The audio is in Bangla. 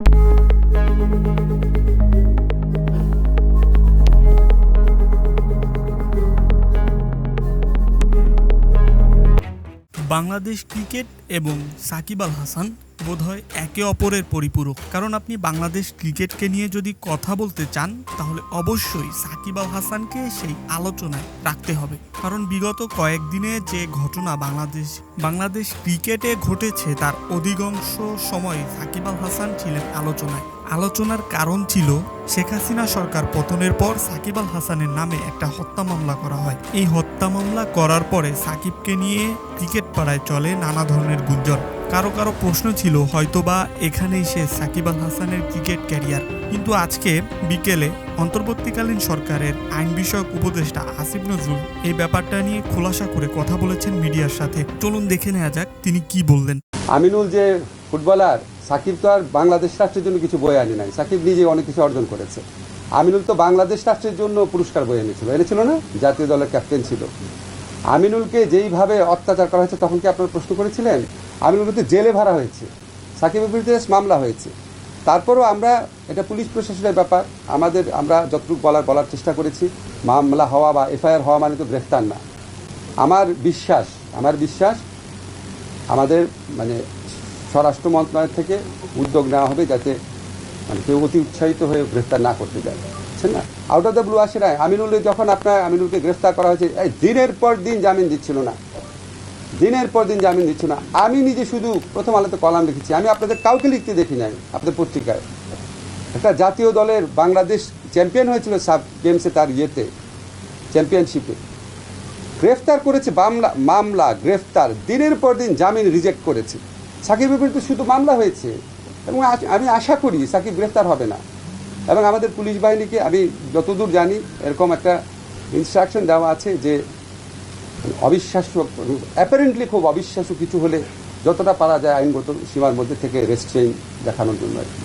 Müzik বাংলাদেশ ক্রিকেট এবং সাকিব আল হাসান বোধহয় একে অপরের পরিপূরক। কারণ আপনি বাংলাদেশ ক্রিকেটকে নিয়ে যদি কথা বলতে চান, তাহলে অবশ্যই সাকিব আল হাসানকে সেই আলোচনায় রাখতে হবে। কারণ বিগত কয়েকদিনে যে ঘটনা বাংলাদেশ বাংলাদেশ ক্রিকেটে ঘটেছে, তার অধিকাংশ সময় সাকিব আল হাসান ছিলেন আলোচনায়। আলোচনার কারণ ছিল শেখ হাসিনা সরকার পতনের পর সাকিব আল হাসানের নামে একটা হত্যা মামলা করা হয়। এই হত্যা মামলা করার পরে সাকিবকে নিয়ে ক্রিকেট পাড়ায় চলে নানা ধরনের গুঞ্জন। কারও কারও প্রশ্ন ছিল, হয়তোবা এখানেই সে সাকিব আল হাসানের ক্রিকেট ক্যারিয়ার। কিন্তু আজকে বিকেলে অন্তর্বর্তীকালীন সরকারের আইন বিষয়ক উপদেষ্টা আসিফ নজরুল এই ব্যাপারটা নিয়ে খোলাসা করে কথা বলেছেন মিডিয়ার সাথে। চলুন দেখে নেওয়া যাক তিনি কি বললেন। আমিনুল যে ফুটবলার সাকিব তো আর বাংলাদেশ রাষ্ট্রের জন্য কিছু বয়ে আনে নাই। সাকিব নিজে অনেক কিছু অর্জন করেছে। আমিনুল তো বাংলাদেশ রাষ্ট্রের জন্য পুরস্কার বয়ে এনেছিল। এনেছিল না? জাতীয় দলের ক্যাপ্টেন ছিল। আমিনুলকে যেইভাবে অত্যাচার করা হয়েছে, তখন কি আপনারা প্রশ্ন করেছিলেন? আমিনুলকে তো জেলে ভরা হয়েছে। সাকিবের বিরুদ্ধে মামলা হয়েছে। তারপরও আমরা, এটা পুলিশ প্রশাসনের ব্যাপার। আমাদের, আমরা যতটুকু বলার বলার চেষ্টা করেছি। মামলা হওয়া বা এফআইআর হওয়া মানে তো গ্রেফতার না। আমার বিশ্বাস আমার বিশ্বাস, আমাদের মানে স্বরাষ্ট্র মন্ত্রণালয় থেকে উদ্যোগ নেওয়া হবে যাতে মানে কেউ অতি উৎসাহিত হয়ে গ্রেফতার না করতে যায়। বুঝছেন না? আউট অফ দ্য ব্লু আসে না। আমিনুল যখন আপনার আমিনুলকে গ্রেফতার করা হয়েছে, এই দিনের পর দিন জামিন দিচ্ছিল না। দিনের পর দিন জামিন দিচ্ছিল না। আমি নিজে শুধু প্রথম আলোতে কলাম লিখেছি আমি আপনাদের কাউকে লিখতে দেখি নাই, আপনাদের পত্রিকায়। একটা জাতীয় দলের বাংলাদেশ চ্যাম্পিয়ন হয়েছিল সাব গেমসে তার ইয়েতে, চ্যাম্পিয়নশিপে। গ্রেফতার করেছে মামলা মামলা, গ্রেফতার। দিনের পর দিন জামিন রিজেক্ট করেছে। সাকিবের বিরুদ্ধে শুধু মামলা হয়েছে। এবং আমি আশা করি সাকিব গ্রেফতার হবে না। এবং আমাদের পুলিশ বাহিনীকে আমি যতদূর জানি, এরকম একটা ইনস্ট্রাকশন দেওয়া আছে যে অবিশ্বাস্য অ্যাপারেন্টলি খুব অবিশ্বাস্য কিছু হলে যতটা পারা যায় আইনগত সীমার মধ্যে থেকে রেস্ট্রেন দেখানোর জন্য আর কি।